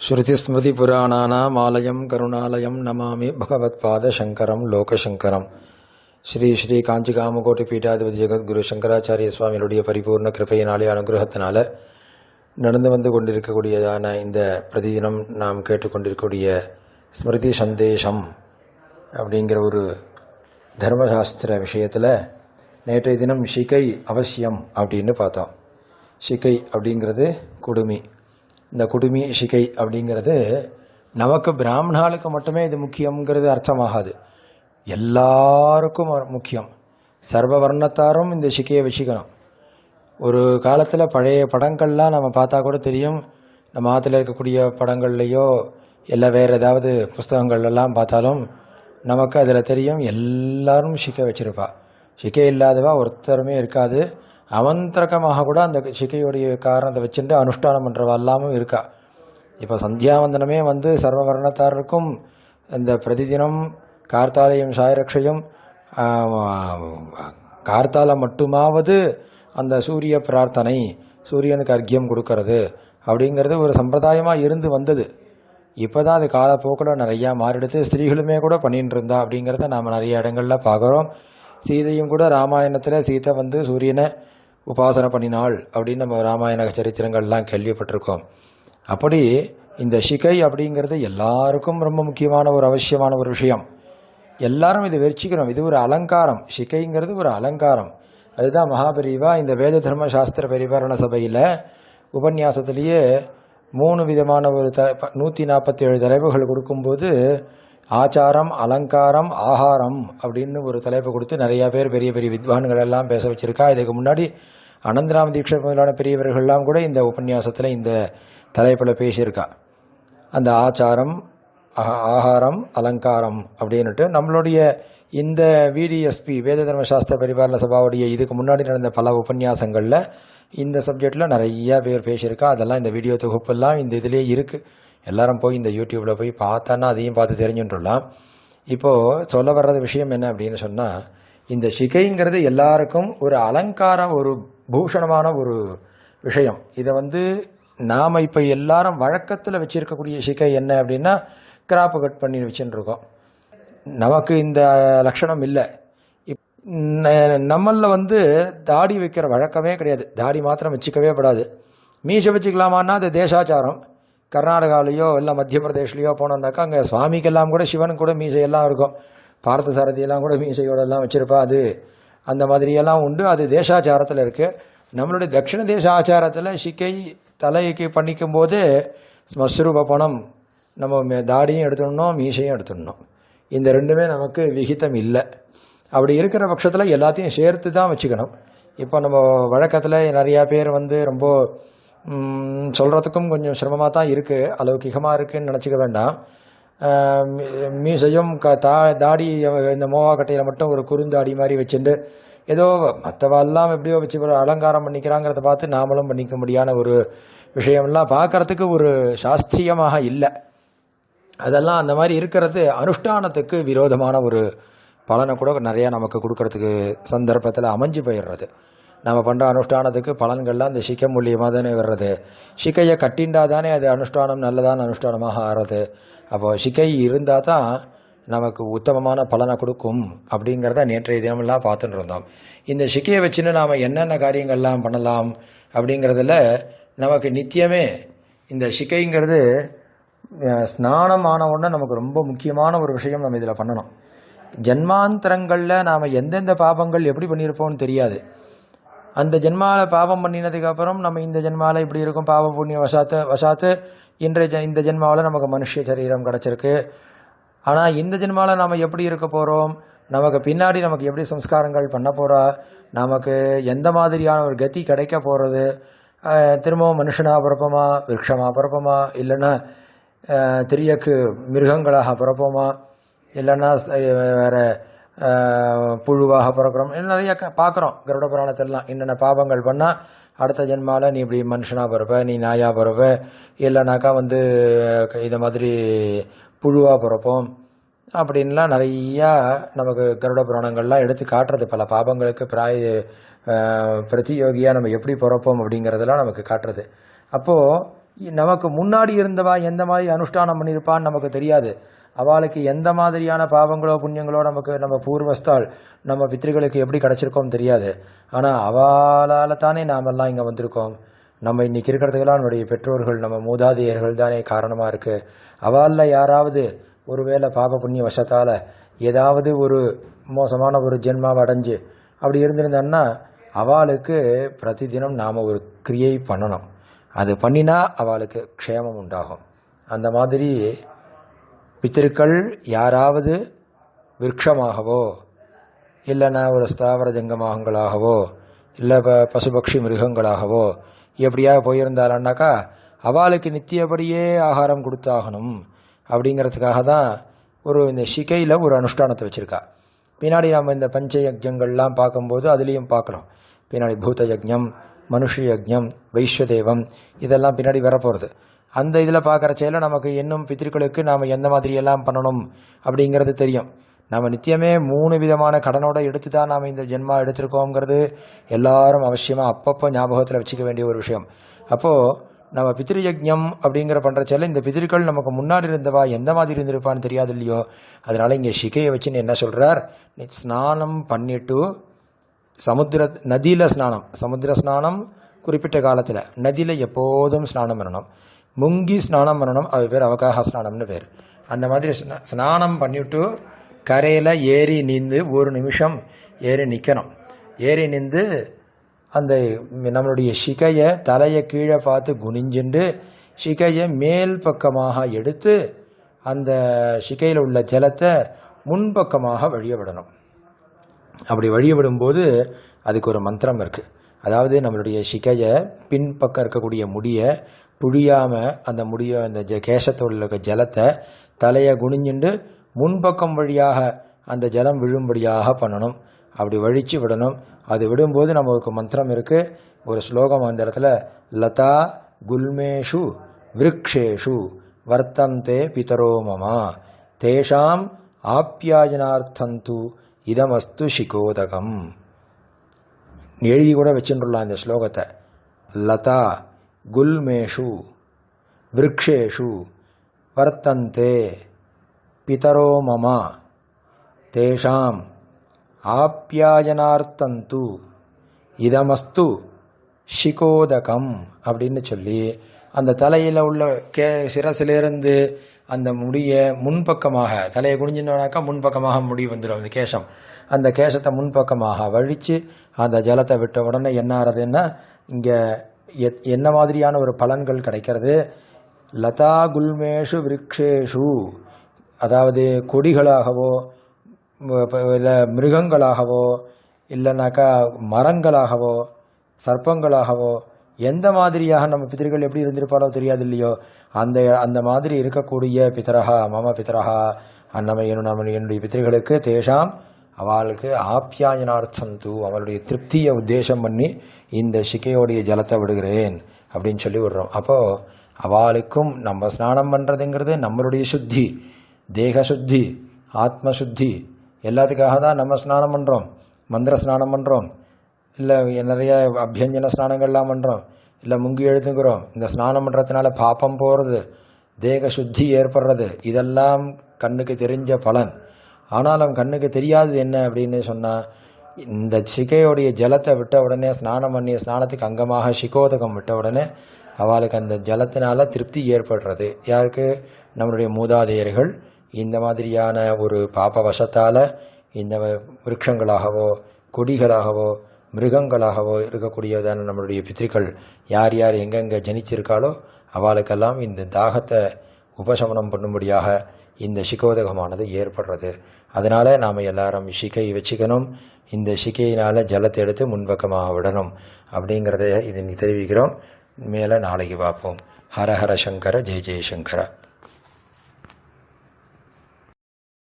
श्रुतिस्मृतिपुराणानामालयं करुणालयं नमामि भगवत्पादशङ्करं லோகசங்கரம். ஸ்ரீ ஸ்ரீ காஞ்சிகாமகோட்டி பீட்டாதிபதி ஜெகத்குரு சங்கராச்சாரிய சுவாமியுடைய பரிபூர்ண கிருப்பையினாலே அனுகிரகத்தினால நடந்து வந்து கொண்டிருக்கக்கூடியதான இந்த பிரதிதினம் நாம் கேட்டுக்கொண்டிருக்கக்கூடிய ஸ்மிருதி சந்தேஷம் அப்படிங்கிற ஒரு தர்மசாஸ்திர விஷயத்தில் நேற்றைய தினம் ஷிகை அவசியம் அப்படின்னு பார்த்தோம். ஷிகை அப்படிங்கிறது குடுமி. இந்த குடுமி ஷிகை அப்படிங்கிறது நமக்கு பிராமணாளுக்கு மட்டுமே இது முக்கியங்கிறது அர்த்தமாகாது. எல்லாருக்கும் முக்கியம். சர்வ வர்ணத்தாரும் இந்த சிக்கையை வச்சுக்கணும் ஒரு காலத்தில் பழைய படங்கள்லாம் நம்ம பார்த்தா கூட தெரியும். நம்ம ஆற்றுல இருக்கக்கூடிய படங்கள்லையோ இல்லை வேறு ஏதாவது புஸ்தகங்கள்லாம் பார்த்தாலும் நமக்கு அதில் தெரியும் எல்லாரும் ஷிக்கை வச்சுருப்பா. ஷிக்கை இல்லாதவா ஒருத்தருமே இருக்காது. அவந்தரகமாக கூட அந்த ஷிக்கையுடைய காரணத்தை வச்சுட்டு அனுஷ்டானம் பண்ணுறவா எல்லாமும் இருக்கா. இப்போ சந்தியாவந்தனமே வந்து சர்வவர்ணத்தாருக்கும் இந்த பிரதிதினம் கார்த்தாலயம் சாயரக்ஷையும் கார்த்தால மட்டுமாவது அந்த சூரிய பிரார்த்தனை சூரியனுக்கு அர்க்கியம் கொடுக்கறது அப்படிங்கிறது ஒரு சம்பிரதாயமாக இருந்து வந்தது. இப்போ தான் அது காலப்போக்கில் நிறையா மாறிடுது. ஸ்திரீகளுமே கூட பண்ணிட்டு இருந்தா அப்படிங்கிறத நாம் நிறைய இடங்களில் பார்க்குறோம். சீதையும் கூட ராமாயணத்தில் சீதை வந்து சூரியனை உபாசனை பண்ணினாள் அப்படின்னு நம்ம ராமாயண சரித்திரங்கள்லாம் கேள்விப்பட்டிருக்கோம். அப்படி இந்த சிகை அப்படிங்கிறது எல்லாருக்கும் ரொம்ப முக்கியமான ஒரு அவசியமான ஒரு விஷயம். எல்லாரும் இதை வெறிச்சிக்கிறோம். இது ஒரு அலங்காரம். சிகைங்கிறது ஒரு அலங்காரம். அதுதான் மகாபெரிவா இந்த வேத தர்ம சாஸ்திர பரிபாலன சபையில் உபன்யாசத்திலேயே மூணு விதமான ஒரு த நூற்றி நாற்பத்தி ஏழு தலைப்புகள் கொடுக்கும்போது ஆச்சாரம் அலங்காரம் ஆகாரம் அப்படின்னு ஒரு தலைப்பை கொடுத்து நிறையா பேர் பெரிய பெரிய வித்வான்கள் எல்லாம் பேச வச்சிருக்கா. இதுக்கு முன்னாடி அனந்தராம தீட்சை முதலான பெரியவர்கள்லாம் கூட இந்த உபன்யாசத்தில் இந்த தலைப்பில் பேசியிருக்கா. அந்த ஆச்சாரம் ஆகாரம் அலங்காரம் அப்படின்னுட்டு நம்மளுடைய இந்த விடிஎஸ்பி வேத தர்மசாஸ்திர பரிபாலன சபாவுடைய இதுக்கு முன்னாடி நடந்த பல உபன்யாசங்களில் இந்த சப்ஜெக்டில் நிறையா பேர் பேசியிருக்கா. அதெல்லாம் இந்த வீடியோ தொகுப்பெல்லாம் இந்த இதிலே இருக்குது எல்லாரும் போய் இந்த யூடியூப்பில் போய் பார்த்தோன்னா அதையும் பார்த்து தெரிஞ்சுட்டுலாம் இப்போது சொல்ல வர்றது விஷயம் என்ன அப்படின்னு சொன்னால் இந்த சிகைங்கிறது எல்லாருக்கும் ஒரு அலங்காரம் ஒரு பூஷணமான ஒரு விஷயம். இதை வந்து நாம் இப்போ எல்லாரும் வழக்கத்தில் வச்சுருக்கக்கூடிய சிகை என்ன அப்படின்னா கிராப்பு கட் பண்ணி வச்சுட்டு நமக்கு இந்த லட்சணம் இல்லை. நம்மளில் வந்து தாடி வைக்கிற வழக்கமே கிடையாது. தாடி மாத்திரம் வச்சுக்கவே படாது. மீசை வச்சுக்கலாமான்னா அது தேசாச்சாரம். கர்நாடகாலேயோ இல்லை மத்திய பிரதேஷ்லேயோ போனோம்னாக்கா அங்கே சுவாமிக்கெல்லாம் கூட சிவனுக்கு கூட மீசையெல்லாம் இருக்கும். பார்த்த சாரதியெல்லாம் கூட மீசையோடெல்லாம் வச்சுருப்பா அது. அந்த மாதிரியெல்லாம் உண்டு. அது தேசாச்சாரத்தில் இருக்குது நம்மளுடைய தட்சிண தேச ஆச்சாரத்தில் சிக்கை தலைக்கு பண்ணிக்கும் போது ஸ்மஸ்ரூப பணம் நம்ம தாடியும் எடுத்துடணும் மீசையும் எடுத்துடணும். இந்த ரெண்டுமே நமக்கு விகிதம் இல்லை. அப்படி இருக்கிற பட்சத்தில் எல்லாத்தையும் சேர்த்து தான் வச்சுக்கணும். இப்போ நம்ம வழக்கத்தில் நிறையா பேர் வந்து ரொம்ப சொல்கிறதுக்கும் கொஞ்சம் சிரமமாக தான் இருக்குது அலௌகிகமாக இருக்குதுன்னு நினச்சிக்க வேண்டாம். மீசையும் க தா தாடி இந்த மோவா கட்டையில் மட்டும் ஒரு குறுந்தாடி மாதிரி வச்சுட்டு ஏதோ மற்றவெல்லாம் எப்படியோ வச்சு ஒரு அலங்காரம் பண்ணிக்கிறாங்கிறத பார்த்து நாமளும் பண்ணிக்க முடியாத ஒரு விஷயம்லாம் பார்க்குறதுக்கு ஒரு சாஸ்திரியமாக இல்லை. அதெல்லாம் அந்த மாதிரி இருக்கிறது அனுஷ்டானத்துக்கு விரோதமான ஒரு பலனை கூட நிறையா நமக்கு கொடுக்கறதுக்கு சந்தர்ப்பத்தில் அமைஞ்சு போயிடுறது. நம்ம பண்ணுற அனுஷ்டானத்துக்கு பலன்கள்லாம் அந்த சிக்க மூலியமாக தானே வர்றது. சிக்கையை கட்டின்றா தானே அது அனுஷ்டானம் நல்லதான அனுஷ்டானமாக ஆறுறது அப்போ சிக்கை இருந்தால் தான் நமக்கு உத்தமமான பலனை கொடுக்கும் அப்படிங்கிறத நேற்றைய தினமெல்லாம் பார்த்துட்டு இருந்தோம். இந்த சிக்கையை வச்சுன்னு நாம் என்னென்ன காரியங்கள்லாம் பண்ணலாம் அப்படிங்கிறதுல நமக்கு நித்தியமே இந்த சிக்கைங்கிறது ஸ்நானம் ஆன நமக்கு ரொம்ப முக்கியமான ஒரு விஷயம் நம்ம இதில் பண்ணணும். ஜென்மாந்தரங்களில் நாம் எந்தெந்த பாபங்கள் எப்படி பண்ணியிருப்போம்னு தெரியாது. அந்த ஜென்மாவில் பாவம் பண்ணினதுக்கப்புறம் நம்ம இந்த ஜென்மாவில் இப்படி இருக்கும் பாவ புண்ணிய வசாத்து வசாத்து இன்றைய இந்த ஜென்மாவில் நமக்கு மனுஷ சரீரம் கிடச்சிருக்கு. ஆனால் இந்த ஜென்மாவில் நாம் எப்படி இருக்க போகிறோம் நமக்கு பின்னாடி நமக்கு எப்படி சம்ஸ்காரங்கள் பண்ண போகிறா நமக்கு எந்த மாதிரியான ஒரு கதி கிடைக்க போகிறது திரும்பவும் மனுஷனாக பிறப்போமா? விரக்ஷமாக பிறப்போமா? இல்லைன்னா திரியக்கு மிருகங்களாக பிறப்போமா? இல்லைன்னா வேறு புழுவாக பிறக்கிறோம். நிறைய பார்க்குறோம். கருட புராணத்திலலாம் என்னென்ன பாபங்கள் பண்ணால் அடுத்த ஜென்மாவில் நீ இப்படி மனுஷனாக பிறப்ப நீ நாயாக பிறப்ப இல்லைனாக்கா வந்து இதை மாதிரி புழுவாக பிறப்போம். அப்படின்லாம் நிறையா நமக்கு கருட புராணங்கள்லாம் எடுத்து காட்டுறது. பல பாபங்களுக்கு பிராய பிரதியோகியாக நம்ம எப்படி பிறப்போம் அப்படிங்கிறதெல்லாம் நமக்கு காட்டுறது. அப்போது நமக்கு முன்னாடி இருந்தவா எந்த மாதிரி அனுஷ்டானம் பண்ணியிருப்பான்னு நமக்கு தெரியாது. அவளுக்கு எந்த மாதிரியான பாவங்களோ புண்ணியங்களோ நமக்கு நம்ம பூர்வஸ்தால் நம்ம பித்திருக்களுக்கு எப்படி கிடச்சிருக்கோம் தெரியாது. ஆனால் அவளால் தானே நாமெல்லாம் இங்கே வந்திருக்கோம். நம்ம இன்றைக்கி இருக்கிறதுக்கெல்லாம் நம்முடைய பெற்றோர்கள் நம்ம மூதாதையர்கள் தானே காரணமாக இருக்குது அவளில் யாராவது ஒருவேளை பாப புண்ணிய வசத்தால் ஏதாவது ஒரு மோசமான ஒரு ஜென்மாவை அடைஞ்சு அப்படி இருந்திருந்தான்னா அவளுக்கு பிரதிதினம் நாம் ஒரு கிரியை பண்ணணும். அது பண்ணினா அவளுக்கு க்ஷேமம் உண்டாகும். அந்த மாதிரி பித்திருக்கள் யாராவது விருட்சமாகவோ இல்லைன்னா ஒரு ஸ்தாவர ஜங்கமாகங்களாகவோ இல்லை ப பசுபக்ஷி மிருகங்களாகவோ எப்படியா போயிருந்தாலன்னாக்கா அவளுக்கு நித்தியபடியே ஆகாரம் கொடுத்தாகணும் அப்படிங்கிறதுக்காக தான் ஒரு இந்த ஷிகையில் ஒரு அனுஷ்டானத்தை வச்சுருக்கா. பின்னாடி நம்ம இந்த பஞ்ச யஜ்யங்கள்லாம் பார்க்கும்போது அதுலேயும் பார்க்கலாம் பின்னாடி பூத யஜ்ஞம் மனுஷ யஜ்ஞம் வைஸ்வதேவம் இதெல்லாம் பின்னாடி வரப்போகிறது அந்த இதில் பார்க்குற செயல நமக்கு இன்னும் பித்திருக்களுக்கு நாம் எந்த மாதிரியெல்லாம் பண்ணணும் அப்படிங்கிறது தெரியும். நம்ம நித்தியமே மூணு விதமான கடனோட எடுத்து தான் நாம் இந்த ஜென்மா எடுத்திருக்கோங்கிறது எல்லாரும் அவசியமாக அப்பப்போ ஞாபகத்தில் வச்சுக்க வேண்டிய ஒரு விஷயம். அப்போது நம்ம பித்திருயஜம் அப்படிங்கிற பண்ணுற செயல இந்த பித்திருக்கள் நமக்கு முன்னாடி இருந்தவா எந்த மாதிரி இருந்திருப்பான்னு தெரியாது இல்லையோ? அதனால் இங்கே ஷிகையை வச்சுன்னு என்ன சொல்கிறார் நீ ஸ்நானம் பண்ணிட்டு சமுத்திர நதியில் ஸ்நானம். சமுத்திர ஸ்நானம் குறிப்பிட்ட காலத்தில். நதியில் எப்போதும் ஸ்நானம் பண்ணணும். முங்கி ஸ்நானம் பண்ணணும். அது பேர் அவகாக ஸ்நானம்னு பேர். அந்த மாதிரி ஸ்நா- ஸ்நானம் பண்ணிவிட்டு கரையில் ஏறி நின்று ஒரு நிமிஷம் ஏறி நிற்கணும் ஏறி நின்று அந்த நம்மளுடைய சிகையை தலையை கீழே பார்த்து குனிஞ்சுண்டு சிகையை மேல் பக்கமாக எடுத்து அந்த சிகையில் உள்ள ஜலத்தை முன்பக்கமாக வழிய விடணும். அப்படி வழிய விடும்போது அதுக்கு ஒரு மந்திரம் இருக்குது அதாவது நம்மளுடைய சிகையை பின்பக்கம் இருக்கக்கூடிய முடியை புழியாமல் அந்த முடிய அந்த ஜ கேசத்தோட இருக்க ஜலத்தை தலையை குனிஞ்சுண்டு முன்பக்கம் வழியாக அந்த ஜலம் விழும்படியாக பண்ணணும். அப்படி வழித்து விடணும். அது விடும்போது நமக்கு மந்திரம் இருக்குது ஒரு ஸ்லோகம் அந்த இடத்துல லதா குல்மேஷு விருக்ஷேஷு வர்த்தந்தே பிதரோ மமா. தேஷாம் ஆப்யாயனார்த்தந்து இதமஸ்து சிகோதகம். எழுதி கூட வச்சுட்டுலாம் இந்த ஸ்லோகத்தை. லதா குல்மேஷு விருக்ஷேஷு வர்த்தந்தே பிதரோ மம தேஷாம் ஆப்யாயனார்த்தந்து இதமஸ்து ஷிகோதகம் அப்படின்னு சொல்லி அந்த தலையில் உள்ள கே சிரசிலிருந்து அந்த முடியை முன்பக்கமாக தலையை குனிஞ்சினோனாக்கா முன்பக்கமாக முடி வந்துடும் அந்த கேசம் அந்த கேசத்தை முன்பக்கமாக வழித்து அந்த ஜலத்தை விட்ட உடனே என்ன ஆறதுன்னா இங்கே என்ன மாதிரியான ஒரு பலன்கள் கிடைக்கிறது? லதா குல்மேஷு விருக்ஷேஷு. அதாவது கொடிகளாகவோ இல்லை மிருகங்களாகவோ இல்லைனாக்கா மரங்களாகவோ சர்ப்பங்களாகவோ எந்த மாதிரியாக நம்ம பித்திருக்கள் எப்படி இருந்திருப்பாலோ தெரியாது இல்லையோ அந்த அந்த மாதிரி இருக்கக்கூடிய பிதரஹா மம பிதரஹா நம்ம என்னுடைய நம்ம என்னுடைய பித்திருக்களுக்கு தேஷாம் அவளுக்கு ஆப்யாயனார்த்தம் தூ அவளுடைய திருப்தியை உத்தேசம் பண்ணி இந்த சிக்கையோடைய ஜலத்தை விடுகிறேன் அப்படின்னு சொல்லி விடுறோம். அப்போது அவளுக்கும் நம்ம ஸ்நானம் பண்ணுறதுங்கிறது நம்மளுடைய சுத்தி தேக சுத்தி ஆத்ம சுத்தி எல்லாத்துக்காக தான் நம்ம ஸ்நானம் பண்ணுறோம் மந்திர ஸ்நானம் பண்ணுறோம் இல்லை நிறைய அபியஞ்சன ஸ்நானங்கள்லாம் பண்ணுறோம் இல்லை முங்கி எழுதுங்கிறோம். இந்த ஸ்நானம் பண்ணுறதுனால பாப்பம் போகிறது தேக சுத்தி ஏற்படுறது இதெல்லாம் கண்ணுக்கு தெரிஞ்ச பலன். ஆனாலும் கண்ணுக்கு தெரியாதது என்ன அப்படின்னு சொன்னால் இந்த சிகையோடைய ஜலத்தை விட்ட உடனே ஸ்நானம் பண்ணிய ஸ்நானத்துக்கு அங்கமாக சிகோதகம் விட்ட உடனே அவளுக்கு அந்த ஜலத்தினால திருப்தி ஏற்படுறது. யாருக்கு? நம்மளுடைய மூதாதையர்கள். இந்த மாதிரியான ஒரு பாப வசத்தால் இந்த விருட்சங்களாகவோ கொடிகளாகவோ மிருகங்களாகவோ இருக்கக்கூடியதான நம்மளுடைய பித்திருக்கள் யார் யார் எங்கெங்கே ஜனிச்சிருக்காளோ அவளுக்கெல்லாம் இந்த தாகத்தை உபசமனம் பண்ணும்படியாக இந்த சிக்கோதகமானது ஏற்படுறது. அதனால் நாம் எல்லாரும் சிக்கை வச்சுக்கணும். இந்த சிக்கையினால் ஜலத்தை எடுத்து முன்பக்கமாக விடணும் அப்படிங்கிறத இதை தெரிவிக்கிறோம். மேலே நாளைக்கு பார்ப்போம். ஹர ஹர சங்கர ஜெய ஜெயசங்கர